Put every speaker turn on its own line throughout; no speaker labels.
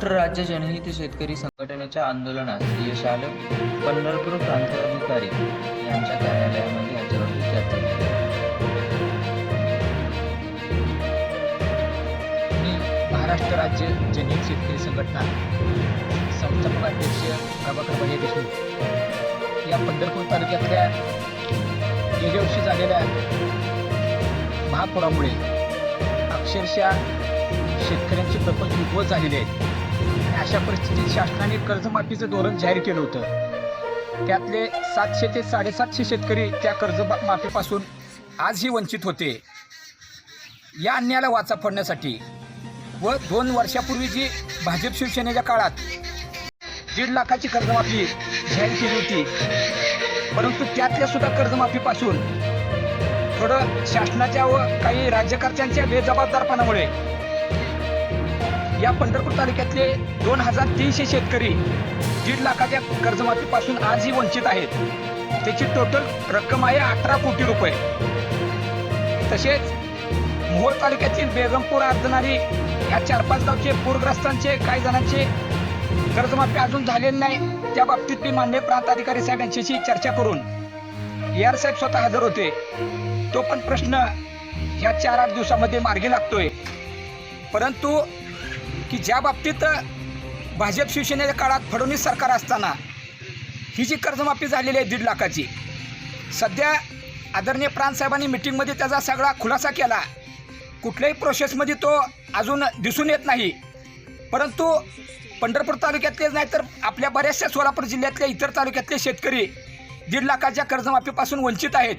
महाराष्ट्र राज्य जनहित शेतकरी संघटनेच्या आंदोलनात यश आलं. पंढरपूर प्रांताधिकारी यांच्या कार्यालयामध्ये याच्यावरती चर्चा केली
मी महाराष्ट्र राज्य जनहित शेतकरी संघटना संस्थापक अध्यक्ष प्रभाकर बळे देशमुख या पंढरपूर तालुक्यातल्या गेल्या वर्षी झालेल्या महापुरामुळे अक्षरशः शेतकऱ्यांचे प्रपंच उद्भवत झालेले आहेत. अशा परिस्थितीत शासनाने कर्जमाफीचं धोरण जाहीर केलं होतं. त्यातले सातशे ते साडेसातशे शेतकरी त्या कर्जमाफीपासून आजही वंचित होते. या अन्यायाला वाचा फोडण्यासाठी व दोन वर्षापूर्वी जी भाजप शिवसेनेच्या काळात दीड लाखाची कर्जमाफी जाहीर केली होती परंतु त्यातल्या सुद्धा कर्जमाफीपासून थोडं शासनाच्या व काही राज्यकर्त्यांच्या बेजबाबदारपणामुळे या पंढरपूर तालुक्यातले दोन हजार तीनशे शेतकरी दीड लाखाच्या कर्जमाफीपासून आजही वंचित आहेत. त्याची टोटल रक्कम आहे अठरा कोटी रुपये. तसेच मोहोळ तालुक्यातील बेगमपूर अर्धनारी या चार पाच गावचे पूरग्रस्तांचे काही जणांचे कर्जमाफी अजून झालेली नाही. त्या बाबतीत मी मान्य प्रांत अधिकारी साहेब यांच्याशी चर्चा करून यार साहेब स्वतः हजर होते. तो पण प्रश्न ह्या चार आठ दिवसामध्ये मार्गी लागतोय. परंतु की ज्या बाबतीत भाजप शिवसेनेच्या काळात फडणवीस सरकार असताना ही जी कर्जमाफी झालेली आहे दीड लाखाची सध्या आदरणीय प्रांतसाहेबांनी मिटिंगमध्ये त्याचा सगळा खुलासा केला. कुठल्याही प्रोसेसमध्ये तो अजून दिसून येत नाही. परंतु पंढरपूर तालुक्यातलेच नाही तर आपल्या बऱ्याचशा सोलापूर जिल्ह्यातल्या इतर तालुक्यातले शेतकरी दीड लाखाच्या कर्जमाफीपासून वंचित आहेत.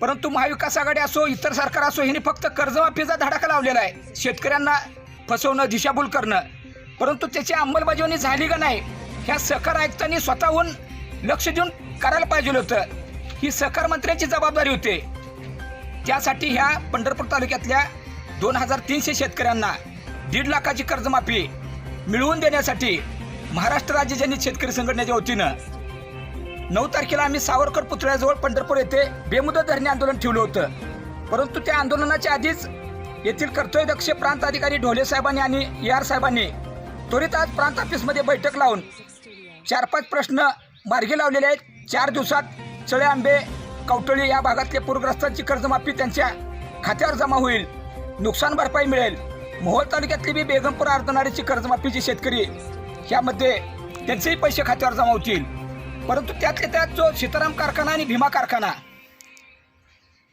परंतु महाविकास आघाडी असो इतर सरकार असो ह्यांनी फक्त कर्जमाफीचा धडाका लावलेला आहे. शेतकऱ्यांना फसवणं दिशाभूल करणं. परंतु त्याची अंमलबजावणी झाली का नाही ह्या सहकार आयुक्तांनी स्वतःहून लक्ष देऊन करायला पाहिजे होतं. ही सहकार मंत्र्यांची जबाबदारी होते. त्यासाठी ह्या पंढरपूर तालुक्यातल्या दोन हजार तीनशे शेतकऱ्यांना दीड लाखाची कर्जमाफी मिळवून देण्यासाठी महाराष्ट्र राज्य जनित शेतकरी संघटनेच्या वतीनं नऊ तारखेला आम्ही सावरकर पुतळ्याजवळ पंढरपूर येथे बेमुदत धरणे आंदोलन ठेवलं होतं. परंतु त्या आंदोलनाच्या आधीच येथील कर्तव्यदक्ष प्रांत अधिकारी ढोले साहेबांनी आणि ए आर साहेबांनी त्वरित आज प्रांत ऑफिसमध्ये बैठक लावून चार पाच प्रश्न मार्गी लावलेले आहेत. चार दिवसात चळे आंबे कवटळी या भागातले पूरग्रस्तांची कर्जमाफी त्यांच्या खात्यावर जमा होईल. नुकसान भरपाई मिळेल. मोहोळ तालुक्यातली बी बेगमपूर अर्धनारीची कर्जमाफीचे शेतकरी यामध्ये त्यांचेही पैसे खात्यावर जमा होतील. परंतु त्यातल्या त्यात जो सीताराम कारखाना आणि भीमा कारखाना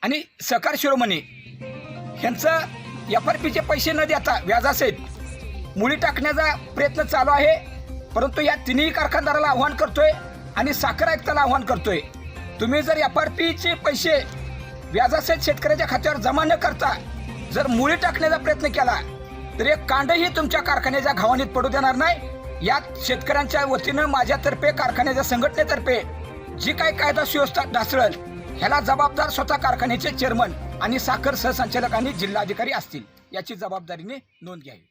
आणि सहकार शिरोमणी ह्यांचं एफ आर पीचे पैसे न देता व्याजासहित मुळी टाकण्याचा प्रयत्न चालू आहे. परंतु या तिन्ही कारखानदाराला आव्हान करतोय आणि साखर आयुक्ताला आव्हान करतोय. तुम्ही जर एफ आर पीचे पैसे व्याजासहित शेतकऱ्याच्या खात्यावर जमा न करता जर मुळी टाकण्याचा प्रयत्न केला तर एक कांडही तुमच्या कारखान्याच्या घावणीत पडू देणार नाही. यात शेतकऱ्यांच्या वतीनं माझ्यातर्फे कारखान्याच्या संघटनेतर्फे जी काही कायदा सुव्यवस्था ढासळल ह्याला जबाबदार स्वतः कारखान्याचे चेअरमन आणि साखर सहसंचालक आणि जिल्हाधिकारी असतील याची जबाबदारीने नोंद घ्यावी.